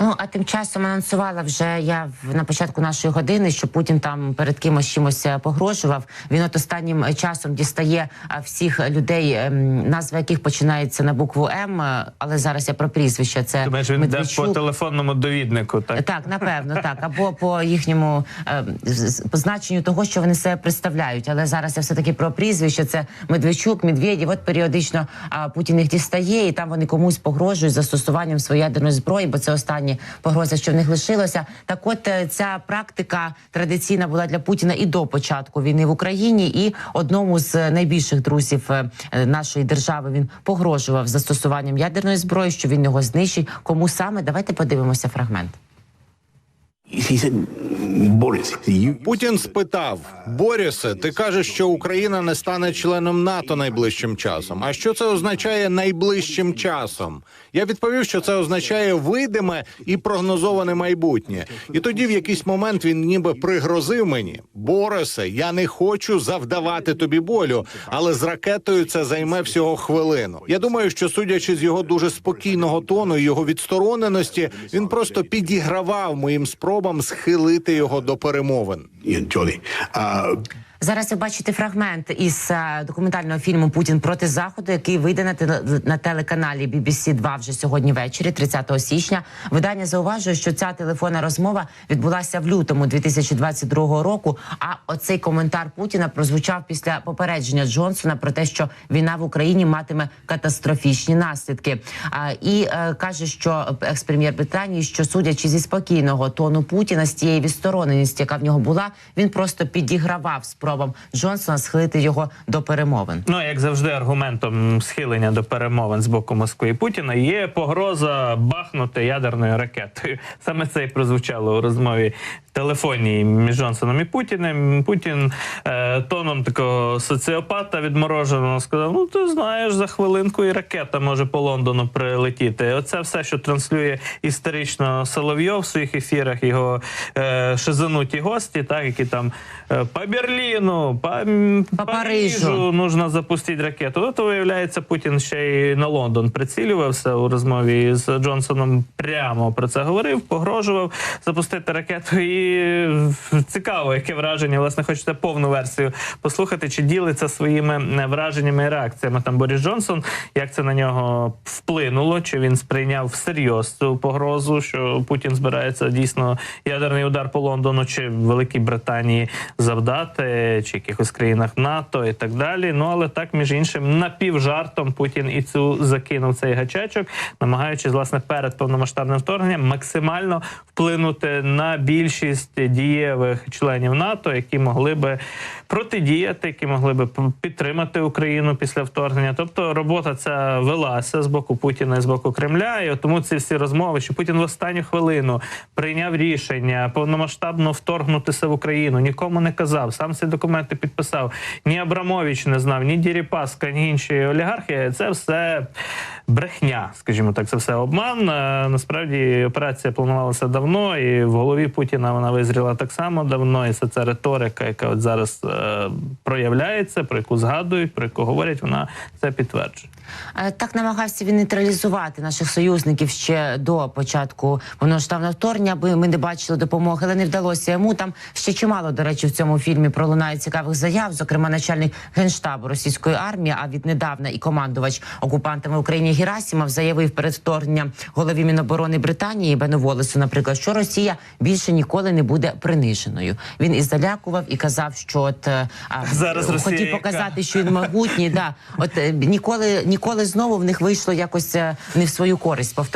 Ну а тим часом анонсувала вже я на початку нашої години, що Путін там перед кимось чимось е, погрожував. Він от останнім е, часом дістає е, всіх людей, ем, назва яких починається на букву М. Але зараз я про прізвище. Це Думаєш, він йде по телефонному довіднику, так? Так, напевно, так. Або по їхньому е, з- з- позначенню того, що вони себе представляють. Але зараз я все таки про прізвище. Це Медведчук, Медведєв. От періодично Путін їх дістає, і там вони комусь погрожують застосуванням своєї ядерної зброї, бо це останні погрози, що в них лишилося. Так, от е, ця практика традиційна була для Путіна і до початку війни в Україні, і одному з е, найбільших друзів е, нашої держави він погрожував застосуванням ядерної зброї, що він його знищить. Кому саме? Давайте подивимося фрагмент. You, Путін спитав Борісе, ти кажеш, що Україна не стане членом НАТО найближчим часом. А що це означає найближчим часом? Я відповів, що це означає видиме і прогнозоване майбутнє. І тоді, в якийсь момент, він ніби пригрозив мені: Борисе, я не хочу завдавати тобі болю, але з ракетою це займе всього хвилину. Я думаю, що судячи з його дуже спокійного тону і його відстороненості, він просто підігравав моїм спробам схилити його до перемовин. Зараз ви бачите фрагмент із е, документального фільму Путін проти заходу, який вийде на, на телеканалі BBC 2 вже сьогодні ввечері, 30 січня. Видання зауважує, що ця телефонна розмова відбулася в лютому 2022 року. А оцей коментар Путіна прозвучав після попередження Джонсона про те, що війна в Україні матиме катастрофічні наслідки. А, і е, каже, що екс-прем'єр Британії, що судячи зі спокійного тону Путіна, з тієї відстороненості, яка в нього була, він просто підігравав спробам Джонсона схилити його до перемовин. Ну, як завжди, аргументом схилення до перемовин з боку Москви і Путіна є погроза бахнути ядерною ракетою. Саме це і прозвучало у розмові телефонній між Джонсоном і Путіним. Путін е, тоном такого соціопата відмороженого сказав: Ну, ти знаєш, за хвилинку і ракета може по Лондону прилетіти. Оце все, що транслює історично Соловйов в своїх ефірах, його е, шизануті гості, так які там е, по Берліну, по, По Парижу. нужно запустити ракету. От виявляється, Путін ще й на Лондон прицілювався у розмові з Джонсоном. Прямо про це говорив, погрожував запустити ракету. І цікаво, яке враження. Власне, хочете повну версію послухати, чи ділиться своїми е, враженнями і реакціями там Борис Джонсон, як це на нього вплинуло, чи він сприйняв всерйоз цю погрозу, що Путін збирається дійсно ядерний удар по Лондону чи Великій Британії завдати, чи якихось країнах НАТО і так далі. Ну але так, між іншим, напівжартом Путін і цю закинув цей гачечок, намагаючись власне перед повномасштабним вторгненням максимально вплинути на більшість дієвих членів НАТО, які могли би протидіяти, які могли би підтримати Україну після вторгнення. Тобто робота ця велася з боку Путіна і з боку Кремля. І тому ці всі розмови, що Путін в останню хвилину прийняв рішення повномасштабно вторгнутися в Україну, нікому не казав. Сам ці документи підписав. Ні Абрамович не знав, ні Діріпаска, ні інші олігархи. Це все брехня, скажімо так, це все обман. Е, Насправді операція планувалася давно, і в голові Путіна вона визріла так само давно. І це ця риторика, яка от зараз е, проявляється, про яку згадують, про яку говорять, вона це підтверджує. Е, Так намагався він нейтралізувати наших союзників ще до початку повноштабного вторгнення, аби ми не бачили допомоги, але не вдалося йому. Там ще чимало, до речі, в цьому фільмі пролунає цікавих заяв. Зокрема, начальник генштабу російської армії, а віднедавна і командувач окупантами в Україні Герасімов заявив перед вторгненням голові Міноборони Британії Бену Волесу, наприклад, що Росія більше ніколи не буде приниженою. Він і залякував і казав, що от е, а, Зараз Росія хотів яка? показати, що він могутній. Да, от е, ніколи ніколи знову в них вийшло якось е, не в свою користь.